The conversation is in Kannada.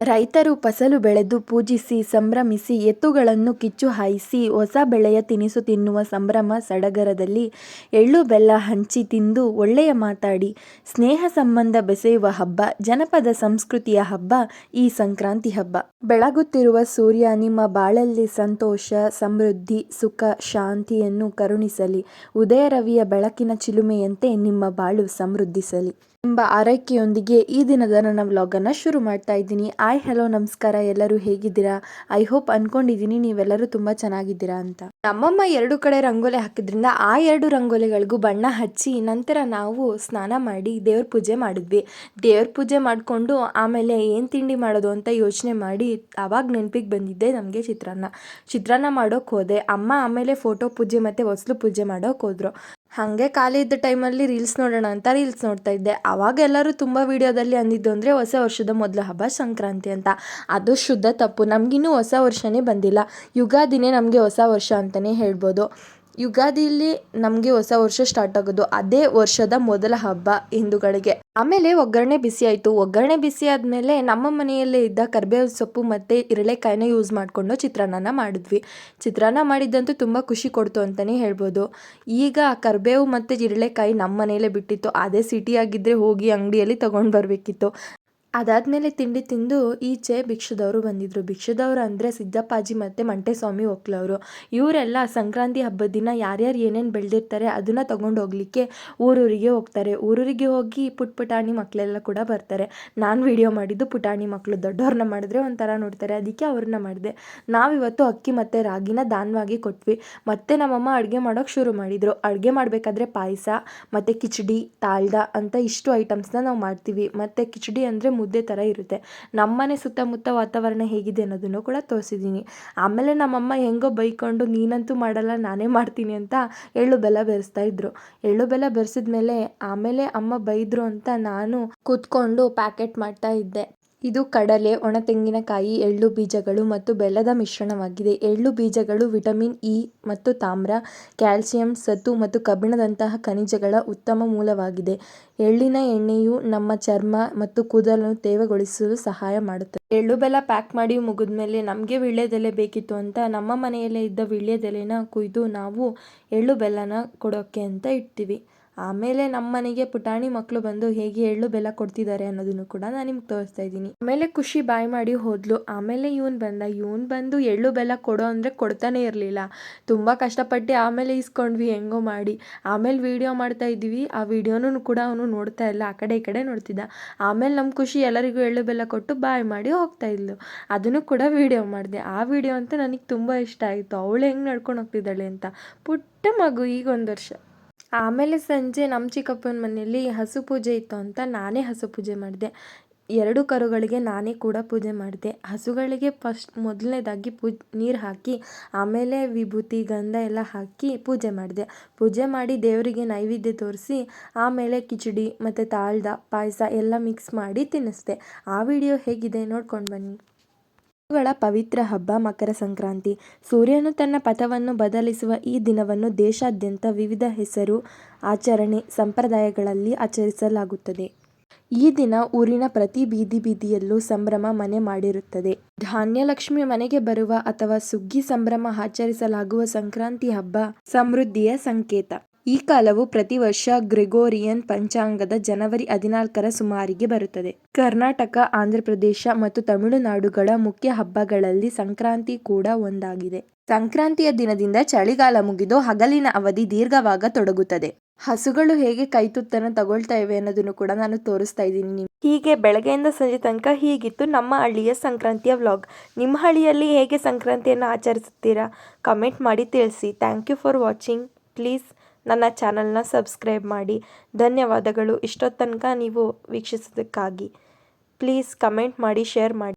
ರೈತರು ಫಸಲು ಬೆಳೆದು ಪೂಜಿಸಿ, ಸಂಭ್ರಮಿಸಿ, ಎತ್ತುಗಳನ್ನು ಕಿಚ್ಚು ಹಾಯಿಸಿ, ಹೊಸ ಬೆಳೆಯ ತಿನಿಸು ತಿನ್ನುವ ಸಂಭ್ರಮ ಸಡಗರದಲ್ಲಿ ಎಳ್ಳು ಬೆಲ್ಲ ಹಂಚಿ ತಿಂದು ಒಳ್ಳೆಯ ಮಾತಾಡಿ, ಸ್ನೇಹ ಸಂಬಂಧ ಬೆಸೆಯುವ ಹಬ್ಬ, ಜನಪದ ಸಂಸ್ಕೃತಿಯ ಹಬ್ಬ, ಈ ಸಂಕ್ರಾಂತಿ ಹಬ್ಬ. ಬೆಳಗುತ್ತಿರುವ ಸೂರ್ಯ ನಿಮ್ಮ ಬಾಳಲ್ಲಿ ಸಂತೋಷ, ಸಮೃದ್ಧಿ, ಸುಖ, ಶಾಂತಿಯನ್ನು ಕರುಣಿಸಲಿ. ಉದಯ ರವಿಯ ಬೆಳಕಿನ ಚಿಲುಮೆಯಂತೆ ನಿಮ್ಮ ಬಾಳು ಸಮೃದ್ಧಿಸಲಿ. ಎಂಬ ಆರೈಕೆಯೊಂದಿಗೆ ಈ ದಿನದ ನನ್ನ ವ್ಲಾಗನ್ನು ಶುರು ಮಾಡ್ತಾ ಇದ್ದೀನಿ. ಆಯ್ ಹಲೋ, ನಮಸ್ಕಾರ. ಎಲ್ಲರೂ ಹೇಗಿದ್ದೀರಾ? ಐ ಹೋಪ್ ಅನ್ಕೊಂಡಿದ್ದೀನಿ ನೀವೆಲ್ಲರೂ ತುಂಬ ಚೆನ್ನಾಗಿದ್ದೀರಾ ಅಂತ. ನಮ್ಮಮ್ಮ ಎರಡು ಕಡೆ ರಂಗೋಲಿ ಹಾಕಿದ್ರಿಂದ ಆ ಎರಡು ರಂಗೋಲಿಗಳಿಗೂ ಬಣ್ಣ ಹಚ್ಚಿ ನಂತರ ನಾವು ಸ್ನಾನ ಮಾಡಿ ದೇವ್ರ ಪೂಜೆ ಮಾಡಿದ್ವಿ. ದೇವ್ರ ಪೂಜೆ ಮಾಡಿಕೊಂಡು ಆಮೇಲೆ ಏನು ತಿಂಡಿ ಮಾಡೋದು ಅಂತ ಯೋಚನೆ ಮಾಡಿ ಆವಾಗ ನೆನಪಿಗೆ ಬಂದಿದ್ದೆ ನಮಗೆ ಚಿತ್ರಾನ್ನ. ಚಿತ್ರಾನ್ನ ಮಾಡೋಕೆ ಹೋದೆ. ಅಮ್ಮ ಆಮೇಲೆ ಫೋಟೋ ಪೂಜೆ ಮತ್ತು ಒಸಲು ಪೂಜೆ ಮಾಡೋಕೆ ಹೋದ್ರು. ಹಾಗೆ ಖಾಲಿ ಇದ್ದ ಟೈಮಲ್ಲಿ ರೀಲ್ಸ್ ನೋಡೋಣ ಅಂತ ರೀಲ್ಸ್ ನೋಡ್ತಾ ಇದ್ದೆ. ಅವಾಗ ಎಲ್ಲರೂ ತುಂಬ ವಿಡಿಯೋದಲ್ಲಿ ಅಂದಿದ್ದು ಅಂದರೆ ಹೊಸ ವರ್ಷದ ಮೊದಲ ಹಬ್ಬ ಸಂಕ್ರಾಂತಿ ಅಂತ. ಅದು ಶುದ್ಧ ತಪ್ಪು. ನಮಗಿನ್ನೂ ಹೊಸ ವರ್ಷನೇ ಬಂದಿಲ್ಲ. ಯುಗಾದಿನೇ ನಮಗೆ ಹೊಸ ವರ್ಷ ಅಂತಲೇ ಹೇಳ್ಬೋದು. ಯುಗಾದಿಲಿ ನಮಗೆ ಹೊಸ ವರ್ಷ ಸ್ಟಾರ್ಟ್ ಆಗೋದು ಅದೇ ವರ್ಷದ ಮೊದಲ ಹಬ್ಬ ಹಿಂದೂಗಳಿಗೆ. ಆಮೇಲೆ ಒಗ್ಗರಣೆ ಬಿಸಿ ಆಯಿತು. ಒಗ್ಗರಣೆ ಬಿಸಿ ಆದಮೇಲೆ ನಮ್ಮ ಮನೆಯಲ್ಲೇ ಇದ್ದ ಕರಿಬೇವು ಸೊಪ್ಪು ಮತ್ತು ಇರಳೆಕಾಯಿನ ಯೂಸ್ ಮಾಡಿಕೊಂಡು ಚಿತ್ರಾನ್ನ ಮಾಡಿದ್ವಿ. ಚಿತ್ರಾನ್ನ ಮಾಡಿದ್ದಂತೂ ತುಂಬ ಖುಷಿ ಕೊಡ್ತು ಅಂತಲೇ ಹೇಳ್ಬೋದು. ಈಗ ಕರಿಬೇವು ಮತ್ತು ಇರಳೆಕಾಯಿ ನಮ್ಮ ಮನೆಯಲ್ಲೇ ಬಿಟ್ಟಿತ್ತು. ಅದೇ ಸಿಟಿಯಾಗಿದ್ದರೆ ಹೋಗಿ ಅಂಗಡಿಯಲ್ಲಿ ತೊಗೊಂಡು ಬರಬೇಕಿತ್ತು. ಅದಾದಮೇಲೆ ತಿಂಡಿ ತಿಂದು ಈಚೆ ಭಿಕ್ಷದವರು ಬಂದಿದ್ದರು ಭಿಕ್ಷದವರು ಅಂದರೆ ಸಿದ್ದಪ್ಪಾಜಿ ಮತ್ತು ಮಂಟೆಸ್ವಾಮಿ ಒಕ್ಲವರು. ಇವರೆಲ್ಲ ಸಂಕ್ರಾಂತಿ ಹಬ್ಬದ ದಿನ ಯಾರ್ಯಾರು ಏನೇನು ಬೆಳೆದಿರ್ತಾರೆ ಅದನ್ನು ತೊಗೊಂಡು ಹೋಗ್ಲಿಕ್ಕೆ ಊರೂರಿಗೆ ಹೋಗ್ತಾರೆ. ಊರೂರಿಗೆ ಹೋಗಿ ಪುಟ್ ಪುಟಾಣಿ ಮಕ್ಕಳೆಲ್ಲ ಕೂಡ ಬರ್ತಾರೆ. ನಾನು ವಿಡಿಯೋ ಮಾಡಿದ್ದು ಪುಟಾಣಿ ಮಕ್ಕಳು ದೊಡ್ಡವ್ರನ್ನ ಮಾಡಿದ್ರೆ ಒಂಥರ ನೋಡ್ತಾರೆ. ಅದಕ್ಕೆ ಅವ್ರನ್ನ ಮಾಡಿದೆ. ನಾವಿವತ್ತು ಅಕ್ಕಿ ಮತ್ತು ರಾಗಿನ ದಾನವಾಗಿ ಕೊಟ್ವಿ. ಮತ್ತು ನಮ್ಮಮ್ಮ ಅಡುಗೆ ಮಾಡೋಕ್ಕೆ ಶುರು ಮಾಡಿದರು. ಅಡುಗೆ ಮಾಡಬೇಕಾದ್ರೆ ಪಾಯಸ, ಮತ್ತು ಕಿಚಡಿ ತಾಳ್ದ ಅಂತ ಇಷ್ಟು ಐಟಮ್ಸ್ನ ನಾವು ಮಾಡ್ತೀವಿ. ಮತ್ತು ಕಿಚಡಿ ಅಂದರೆ ಮುದ್ದೆ ಥರ ಇರುತ್ತೆ. ನಮ್ಮನೆ ಸುತ್ತಮುತ್ತ ವಾತಾವರಣ ಹೇಗಿದೆ ಅನ್ನೋದನ್ನು ಕೂಡ ತೋರಿಸಿದ್ದೀನಿ. ಆಮೇಲೆ ನಮ್ಮಮ್ಮ ಹೆಂಗೋ ಬೈಕೊಂಡು, ನೀನಂತೂ ಮಾಡಲ್ಲ, ನಾನೇ ಮಾಡ್ತೀನಿ ಅಂತ ಎಳ್ಳು ಬೆಲ್ಲ ಬೆರೆಸ್ತಾ ಇದ್ರು. ಎಳ್ಳು ಬೆಲ್ಲ ಬೆರೆಸಿದ ಮೇಲೆ ಆಮೇಲೆ ಅಮ್ಮ ಬೈದರು ಅಂತ ನಾನು ಕೂತ್ಕೊಂಡು ಪ್ಯಾಕೆಟ್ ಮಾಡ್ತಾ ಇದ್ದೆ. ಇದು ಕಡಲೆ ಒಣ ತೆಂಗಿನಕಾಯಿ ಎಳ್ಳು ಬೀಜಗಳು ಮತ್ತು ಬೆಲ್ಲದ ಮಿಶ್ರಣವಾಗಿದೆ. ಎಳ್ಳು ಬೀಜಗಳು ವಿಟಮಿನ್ ಇ ಮತ್ತು ತಾಮ್ರ, ಕ್ಯಾಲ್ಸಿಯಂ ಸತು ಮತ್ತು ಕಬ್ಬಿಣದಂತಹ ಖನಿಜಗಳ ಉತ್ತಮ ಮೂಲವಾಗಿದೆ. ಎಳ್ಳಿನ ಎಣ್ಣೆಯು ನಮ್ಮ ಚರ್ಮ ಮತ್ತು ಕೂದಲನ್ನು ತೇವಗೊಳಿಸಲು ಸಹಾಯ ಮಾಡುತ್ತದೆ. ಎಳ್ಳು ಬೆಲ್ಲ ಪ್ಯಾಕ್ ಮಾಡಿ ಮುಗಿದ್ಮೇಲೆ ನಮಗೆ ವೀಳ್ಯದೆಲೆ ಬೇಕಿತ್ತು ಅಂತ ನಮ್ಮ ಮನೆಯಲ್ಲೇ ಇದ್ದ ವೀಳ್ಯದೆಲೆನ ಕುಯ್ದು ನಾವು ಎಳ್ಳು ಬೆಲ್ಲನ ಕೊಡೋಕ್ಕೆ ಅಂತ ಇಡ್ತೀವಿ. ಆಮೇಲೆ ನಮ್ಮ ಮನೆಗೆ ಪುಟಾಣಿ ಮಕ್ಕಳು ಬಂದು ಹೇಗೆ ಎಳ್ಳು ಬೆಲ್ಲ ಕೊಡ್ತಿದ್ದಾರೆ ಅನ್ನೋದನ್ನು ಕೂಡ ನಾನು ನಿಮ್ಗೆ ತೋರಿಸ್ತಾ ಇದ್ದೀನಿ. ಆಮೇಲೆ ಖುಷಿ ಬಾಯ್ ಮಾಡಿ ಹೋದ್ಲು. ಆಮೇಲೆ ಇವನು ಬಂದ. ಇವನು ಬಂದು ಎಳ್ಳು ಬೆಲ್ಲ ಕೊಡೋ ಅಂದರೆ ಕೊಡ್ತಾನೆ ಇರಲಿಲ್ಲ. ತುಂಬ ಕಷ್ಟಪಟ್ಟು ಆಮೇಲೆ ಇಸ್ಕೊಂಡ್ವಿ ಹೆಂಗೋ ಮಾಡಿ. ಆಮೇಲೆ ವೀಡಿಯೋ ಮಾಡ್ತಾ ಇದ್ವಿ. ಆ ವಿಡಿಯೋನೂ ಕೂಡ ಅವನು ನೋಡ್ತಾ ಇಲ್ಲ. ಆ ಕಡೆ ಈ ಕಡೆ ನೋಡ್ತಿದ್ದ. ಆಮೇಲೆ ನಮ್ಮ ಖುಷಿ ಎಲ್ಲರಿಗೂ ಎಳ್ಳು ಬೆಲ್ಲ ಕೊಟ್ಟು ಬಾಯ್ ಮಾಡಿ ಹೋಗ್ತಾ ಇದ್ಲು. ಅದನ್ನು ಕೂಡ ವೀಡಿಯೋ ಮಾಡಿದೆ. ಆ ವಿಡಿಯೋ ಅಂತ ನನಗೆ ತುಂಬ ಇಷ್ಟ ಆಯಿತು. ಅವಳು ಹೆಂಗೆ ನಡ್ಕೊಂಡು ಹೋಗ್ತಿದ್ದಾಳೆ ಅಂತ. ಪುಟ್ಟ ಮಗು ಈಗ ಒಂದು ವರ್ಷ. ಆಮೇಲೆ ಸಂಜೆ ನಮ್ಮ ಚಿಕ್ಕಪ್ಪನ ಮನೆಯಲ್ಲಿ ಹಸು ಪೂಜೆ ಇತ್ತು ಅಂತ ನಾನೇ ಹಸು ಪೂಜೆ ಮಾಡಿದೆ. ಎರಡು ಕರುಗಳಿಗೆ ನಾನೇ ಕೂಡ ಪೂಜೆ ಮಾಡಿದೆ. ಹಸುಗಳಿಗೆ ಫಸ್ಟ್ ಮೊದಲನೇದಾಗಿ ಪೂಜ್ ನೀರು ಹಾಕಿ, ಆಮೇಲೆ ವಿಭೂತಿ, ಗಂಧ ಎಲ್ಲ ಹಾಕಿ ಪೂಜೆ ಮಾಡಿದೆ. ಪೂಜೆ ಮಾಡಿ ದೇವರಿಗೆ ನೈವೇದ್ಯ ತೋರಿಸಿ, ಆಮೇಲೆ ಕಿಚಡಿ ಮತ್ತು ತಾಳ್ದ, ಪಾಯಸ ಎಲ್ಲ ಮಿಕ್ಸ್ ಮಾಡಿ ತಿನ್ನಿಸ್ದೆ. ಆ ವಿಡಿಯೋ ಹೇಗಿದೆ ನೋಡ್ಕೊಂಡು ಬನ್ನಿ. ಹಿಂದೂಗಳ ಪವಿತ್ರ ಹಬ್ಬ ಮಕರ ಸಂಕ್ರಾಂತಿ. ಸೂರ್ಯನು ತನ್ನ ಪಥವನ್ನು ಬದಲಿಸುವ ಈ ದಿನವನ್ನು ದೇಶಾದ್ಯಂತ ವಿವಿಧ ಹೆಸರು, ಆಚರಣೆ, ಸಂಪ್ರದಾಯಗಳಲ್ಲಿ ಆಚರಿಸಲಾಗುತ್ತದೆ. ಈ ದಿನ ಊರಿನ ಪ್ರತಿ ಬೀದಿ ಬೀದಿಯಲ್ಲೂ ಸಂಭ್ರಮ ಮನೆ ಮಾಡಿರುತ್ತದೆ. ಧಾನ್ಯಲಕ್ಷ್ಮಿ ಮನೆಗೆ ಬರುವ ಅಥವಾ ಸುಗ್ಗಿ ಸಂಭ್ರಮ ಆಚರಿಸಲಾಗುವ ಸಂಕ್ರಾಂತಿ ಹಬ್ಬ ಸಮೃದ್ಧಿಯ ಸಂಕೇತ. ಈ ಕಾಲವು ಪ್ರತಿ ವರ್ಷ ಗ್ರೆಗೋರಿಯನ್ ಪಂಚಾಂಗದ ಜನವರಿ ಹದಿನಾಲ್ಕರ ಸುಮಾರಿಗೆ ಬರುತ್ತದೆ. ಕರ್ನಾಟಕ ಆಂಧ್ರಪ್ರದೇಶ ಮತ್ತು ತಮಿಳುನಾಡುಗಳ ಮುಖ್ಯ ಹಬ್ಬಗಳಲ್ಲಿ ಸಂಕ್ರಾಂತಿ ಕೂಡ ಒಂದಾಗಿದೆ. ಸಂಕ್ರಾಂತಿಯ ದಿನದಿಂದ ಚಳಿಗಾಲ ಮುಗಿದು ಹಗಲಿನ ಅವಧಿ ದೀರ್ಘವಾಗ ತೊಡಗುತ್ತದೆ. ಹಸುಗಳು ಹೇಗೆ ಕೈತುತ್ತನ್ನು ತಗೊಳ್ತಾ ಇವೆ ಅನ್ನೋದನ್ನು ಕೂಡ ನಾನು ತೋರಿಸ್ತಾ ಇದ್ದೀನಿ ನಿಮ್ಗೆ. ಹೀಗೆ ಬೆಳಗ್ಗೆಯಿಂದ ಸಂಜೆ ತನಕ ಹೀಗಿತ್ತು ನಮ್ಮ ಹಳ್ಳಿಯ ಸಂಕ್ರಾಂತಿಯ ವ್ಲಾಗ್. ನಿಮ್ಮ ಹಳ್ಳಿಯಲ್ಲಿ ಹೇಗೆ ಸಂಕ್ರಾಂತಿಯನ್ನು ಆಚರಿಸುತ್ತೀರಾ? ಕಮೆಂಟ್ ಮಾಡಿ ತಿಳಿಸಿ. Thank you for watching. Please ನನ್ನ ಚಾನಲ್ನ ಸಬ್ಸ್ಕ್ರೈಬ್ ಮಾಡಿ. ಧನ್ಯವಾದಗಳು. ಇಷ್ಟೊತ್ತು ತನಕ ನೀವು ವೀಕ್ಷಿಸೋದಕ್ಕಾಗಿ ಪ್ಲೀಸ್ ಕಮೆಂಟ್ ಮಾಡಿ ಶೇರ್ ಮಾಡಿ.